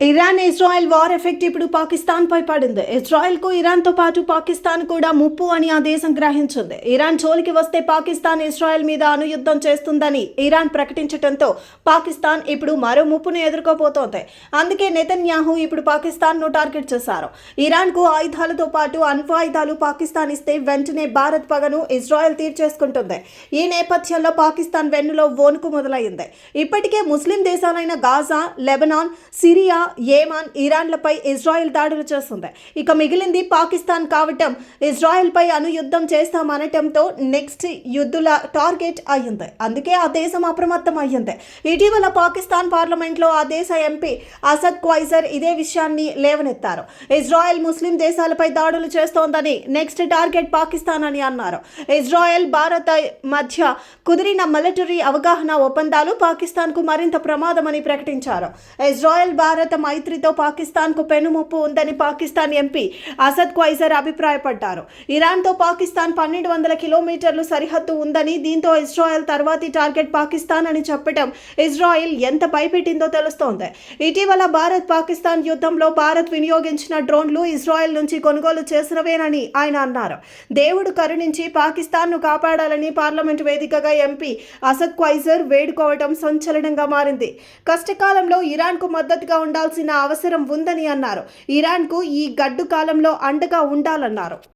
Iran Israel war effect ఇప్పుడు పాకిస్తాన్ పై పడింది. ఇజ్రాయెల్కు ఇరాన్తో పాటు పాకిస్తాన్ కూడా ముప్పు అని ఆ దేశం గ్రహించింది. ఇరాన్ జోలికి వస్తే పాకిస్తాన్ ఇజ్రాయెల్ మీద అనుయుద్ధం చేస్తుందని ఇరాన్ ప్రకటించడంతో పాకిస్తాన్ ఇప్పుడు మరో ముప్పును ఎదుర్కోబోతోంది. అందుకే నెతన్యాహు ఇప్పుడు పాకిస్తాన్ను టార్గెట్ చేశారు. ఇరాన్కు ఆయుధాలతో పాటు అణ్వాయుధాలు పాకిస్తాన్ ఇస్తే వెంటనే భారత్ పగను ఇజ్రాయెల్ తీర్చేసుకుంటుంది. ఈ నేపథ్యంలో పాకిస్తాన్ వెన్నులో వణుకు మొదలైంది. ఇప్పటికే ముస్లిం దేశాలైన గాజా లెబనాన్ సిరియా ఏమాన్ ఇరాన్లపై ఇజ్రాయెల్ దాడులు చేస్తుంది. ఇక మిగిలింది పాకిస్తాన్ కావటం. ఇజ్రాయెల్పై అనుయుద్ధం చేస్తామనటంతో నెక్స్ట్ యుద్ధుల టార్గెట్ అయ్యింది. అందుకే ఆ దేశం అప్రమత్తం అయ్యింది. ఇటీవల పాకిస్తాన్ పార్లమెంట్లో ఆ దేశ ఎంపీ అసద్ క్వైజర్ ఇదే విషయాన్ని లేవనెత్తారు. ఇజ్రాయెల్ ముస్లిం దేశాలపై దాడులు చేస్తోందని నెక్స్ట్ టార్గెట్ పాకిస్తాన్ అని అన్నారు. ఇజ్రాయెల్ భారత్ మధ్య కుదిరిన మిలిటరీ అవగాహన ఒప్పందాలు పాకిస్తాన్కు మరింత ప్రమాదమని ప్రకటించారు. ఇజ్రాయెల్ భారత మైత్రితో పాకిస్తాన్కు పెనుముప్పు ఉందని పాకిస్తాన్ ఎంపీ అసద్ క్వైజర్ అభిప్రాయపడ్డారు. ఇరాన్తో పాకిస్తాన్ పన్నెండు వందల కిలోమీటర్లు సరిహద్దు ఉందని దీంతో ఇజ్రాయెల్ తర్వాతి టార్గెట్ పాకిస్తాన్ అని చెప్పడం ఇజ్రాయెల్ ఎంత భయపెట్టిందో తెలుస్తోంది. ఇటీవల భారత్ పాకిస్తాన్ యుద్ధంలో భారత్ వినియోగించిన డ్రోన్లు ఇజ్రాయెల్ నుంచి కొనుగోలు చేసినవేనని ఆయన అన్నారు. దేవుడు కరుణించి పాకిస్తాన్ను కాపాడాలని పార్లమెంట్ వేదికగా ఎంపీ అసద్ క్వైజర్ వేడుకోవడం సంచలనంగా మారింది. కష్టకాలంలో ఇరాన్కు మద్దతుగా ఉండాల్సిన అవసరం ఉందని అన్నారు. ఇరాన్కు ఈ గడ్డు కాలంలో అండగా ఉండాలన్నారు.